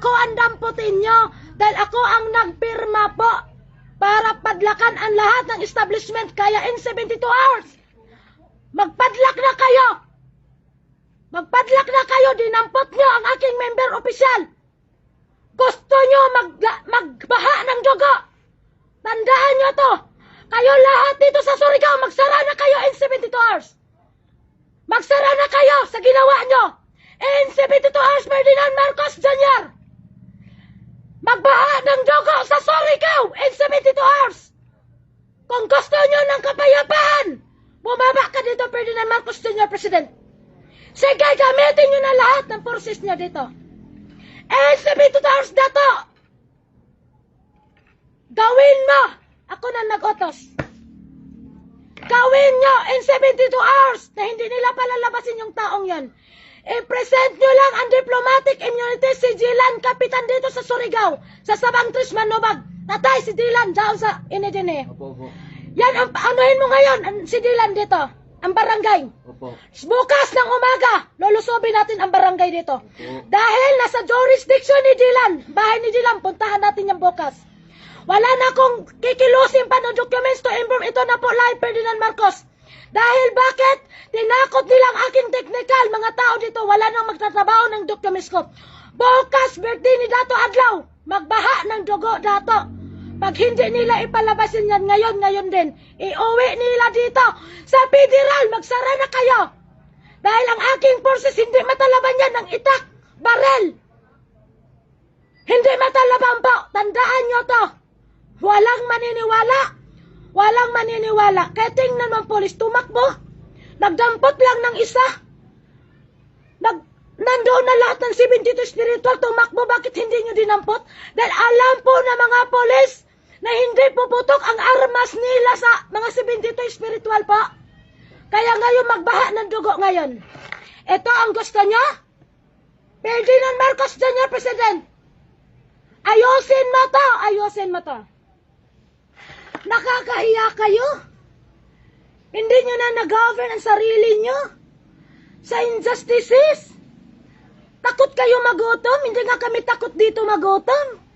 ako ang damputin nyo dahil ako ang nagpirma po para padlakan ang lahat ng establishment kaya in 72 hours. Magpadlak na kayo! Magpadlak na kayo, dinampot nyo ang aking member opisyal. Gusto nyo mag, magbaha ng dugo. Tandaan nyo to. Kayo lahat dito sa Surigao, magsara na kayo in 72 hours. Magsara na kayo sa ginawa nyo. In 72 hours, Ferdinand Marcos Jr. Magbaha ng dugo sa Surigao in 72 hours. Kung gusto nyo ng kapayapaan, bumaba ka dito, Ferdinand Marcos Jr. President. Sige, gamitin nyo na lahat ng forces nyo dito. In 72 hours na to. Gawin mo. Ako na nag-utos. Gawin nyo in 72 hours na hindi nila palalabasin yung taong yan. I-present nyo lang ang diplomatic immunity si Jilan, kapitan dito sa Surigao, sa Sabang Tris Manobag. Tatay si Dylan, dyan sa Inedine. Opo, opo. Yan, ang, anuhin mo ngayon, ang- si Dylan dito, ang barangay. Opo. Bukas ng umaga, lulusobin natin ang barangay dito. Opo. Dahil nasa jurisdiction ni Dylan, bahay ni Dylan, puntahan natin yung bukas. Wala na akong kikilusin pa ng documents to inform ito na po live Ferdinand Marcos. Dahil bakit? Tinakot nilang aking technical, mga tao dito, wala nang magtatrabaho ng documents ko. Bukas, birthday ni Dato Adlaw, magbaha ng dugo, Dato. Pag hindi nila ipalabasin yan ngayon, ngayon din, iuwi nila dito. Sa federal, magsara na kayo. Dahil ang aking forces hindi matalaban yan ng itak, barel. Hindi matalaban po. Tandaan nyo to. Walang maniniwala. Walang maniniwala. Kaya tingnan ang polis, tumakbo. Nagdampot lang ng isa. Nag, nandoon na lahat ng 72 spiritual, tumakbo. Bakit hindi nyo dinampot? Dahil alam po na mga polis na hindi puputok ang armas nila sa mga 72 spiritual po. Kaya ngayon magbaha ng dugo ngayon. Ito ang gusto niya? Ferdinand Marcos Jr. President. Ayusin mo to! Ayusin mo to! Nakakahiya kayo? Hindi nyo na nag-govern ang sarili nyo? Sa injustices? Takot kayo magutom? Hindi nga kami takot dito magutom.